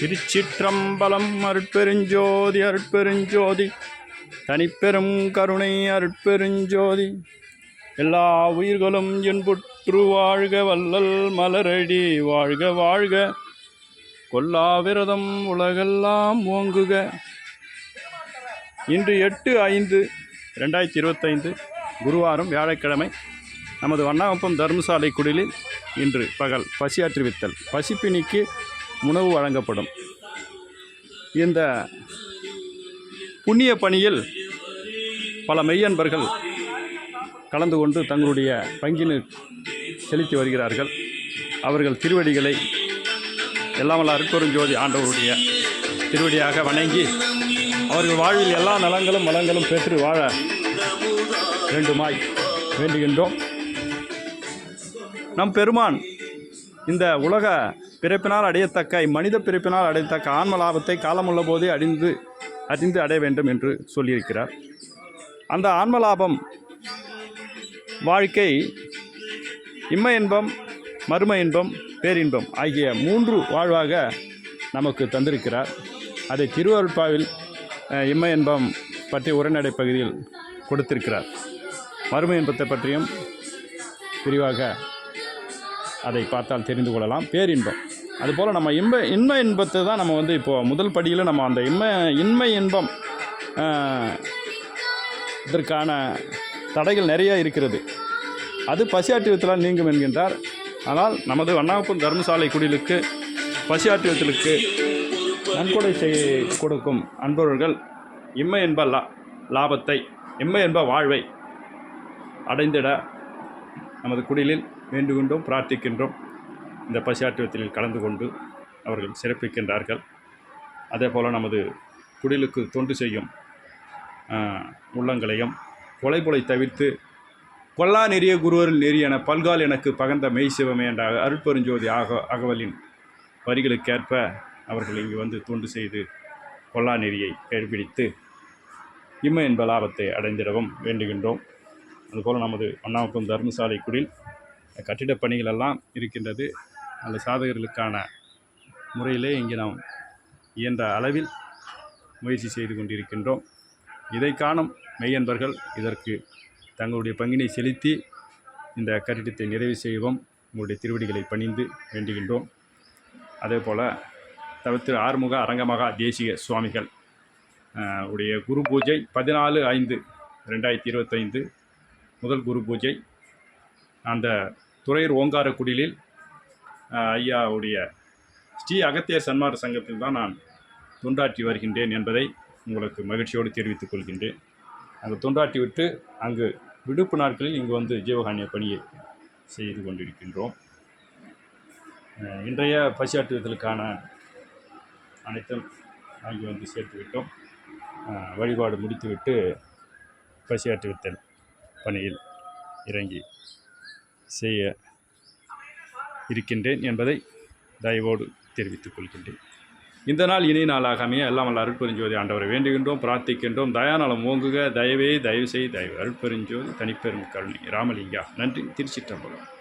திருச்சிற்றம்பலம் அருட்பெருஞ்சோதி அருட்பெருஞ்சோதி. தனிப்பெரும் கருணை அருட்பெருஞ்சோதி. எல்லா உயிர்களும் என்புற்று வாழ்க வள்ளல் மலரடி வாழ்க வாழ்க. கொல்லாவிரதம் உலகெல்லாம் ஓங்குக. இன்று எட்டு ஐந்து ரெண்டாயிரத்தி இருபத்தைந்து குருவாரம் வியாழக்கிழமை நமது வண்ணாவப்பம் தர்மசாலை குடிலில் இன்று பகல் பசியாற்றுவித்தல். பசிப்பினிக்கு உணவு வழங்கப்படும். இந்த புண்ணிய பணியில் பல மெய்யன்பர்கள் கலந்து கொண்டு தங்களுடைய பங்கினை செலுத்தி வருகிறார்கள். அவர்கள் திருவடிகளை எல்லாம் வல்ல அருட்பெருஞ்சோதி ஆண்டவருடைய திருவடியாக வணங்கி அவர்கள் வாழ்வில் எல்லா நலங்களும் வளங்களும் பெற்று வாழ வேண்டுமாய் வேண்டுகின்றோம். நம் பெருமான் இந்த உலக பிறப்பினால் அடையத்தக்க இம்மனித பிறப்பினால் அடையத்தக்க ஆன்ம லாபத்தை காலமுள்ள போதே அடிந்து அறிந்து அடைய வேண்டும் என்று சொல்லியிருக்கிறார். அந்த ஆன்ம லாபம் வாழ்க்கை இம்ம இன்பம் மர்ம இன்பம் பேரின்பம் ஆகிய மூன்று வாழ்வாக நமக்கு தந்திருக்கிறார். அதை திருவருட்பாவில் இம்ம இன்பம் பற்றி உரைநடை பகுதியில் கொடுத்திருக்கிறார். மர்ம இன்பத்தை பற்றியும் விரிவாக அதை பார்த்தால் தெரிந்து கொள்ளலாம். பேரின்பம். அதுபோல் நம்ம இன்ப இன்ம இன்பத்தை தான் நம்ம வந்து இப்போது முதல் படியில் நம்ம அந்த இன்ம இன்மை இன்பம் இதற்கான தடைகள் நிறைய இருக்கிறது. அது பசியாற்றுவத்தினால் நீங்கும் என்கின்றார். ஆனால் நமது வண்ணாப்பம் தர்மசாலை குடிலுக்கு பசியாற்றுவத்திற்கு நன்கொடை செய் கொடுக்கும் அன்பவர்கள் இம்மை என்ப லா லாபத்தை இம்மை என்ப வாழ்வை அடைந்திட நமது குடிலில் வேண்டுகின்றோம் பிரார்த்திக்கின்றோம். இந்த பசியாற்றுவத்தில் கலந்து கொண்டு அவர்கள் சிறப்பிக்கின்றார்கள். அதே போல் நமது குடிலுக்கு தொண்டு செய்யும் உள்ளங்களையும் கொலைபொலை தவிர்த்து கொல்லா நெறிய குருவரில் நெறியென பல்கால் எனக்கு பகந்த மெய் சிவமே என்ற அருட்பெருஞ்சோதி ஆக அகவலின் வரிகளுக்கேற்ப அவர்கள் இங்கு வந்து தொண்டு செய்து கொல்லா நெறியை கடைபிடித்து இம்ம என்ப லாபத்தை அடைந்திடவும் வேண்டுகின்றோம். அதுபோல் நமது அண்ணாமக்கம் தர்மசாலை குடில் கட்டிடப் பணிகளெல்லாம் இருக்கின்றது. அந்த சாதகர்களுக்கான முறையிலே இங்கே நாம் இயன்ற அளவில் முயற்சி செய்து கொண்டிருக்கின்றோம். இதை காணும் மெய்யன்பர்கள் இதற்கு தங்களுடைய பங்கினை செலுத்தி இந்த கட்டிடத்தை நிறைவு செய்வோம். உங்களுடைய திருவடிகளை பணிந்து வேண்டுகின்றோம். அதே போல் தவிர்த்து ஆறுமுக அரங்கமகா தேசிக சுவாமிகள் உடைய குரு பூஜை பதினாலு ஐந்து ரெண்டாயிரத்தி இருபத்தைந்து முதல் குரு பூஜை அந்த துறையூர் ஓங்கார குடிலில் ஐயாவுடைய ஸ்ரீ அகத்திய சன்மார சங்கத்தில் தான் நான் தொண்டாற்றி வருகின்றேன் என்பதை உங்களுக்கு மகிழ்ச்சியோடு தெரிவித்துக் கொள்கின்றேன். அங்கு தொண்டாற்றி விட்டு அங்கு விடுப்பு நாட்களில் இங்கு வந்து ஜீவகானிய பணியை செய்து கொண்டிருக்கின்றோம். இன்றைய பசியாற்றுவதற்கான அனைத்தும் அங்கே வந்து சேர்த்துவிட்டோம். வழிபாடு முடித்துவிட்டு பசியாற்றுவித்தல் பணியில் இறங்கி செய்ய இருக்கின்றேன் என்பதை தயவோடு தெரிவித்துக் கொள்கின்றேன். இந்த நாள் இனி நாளாக அமைய எல்லாம் வல்ல அருட்பெருஞ்சோதி ஆண்டவரை வேண்டுகின்றோம் பிரார்த்திக்கின்றோம். தயாநலம் ஓங்குக தயவே தயவு செய் தயவு அருட்பெருஞ்சோதி தனிப்பெரும் கருணை. ராமலிங்கா நன்றி. திருச்சிற்றம்பலம்.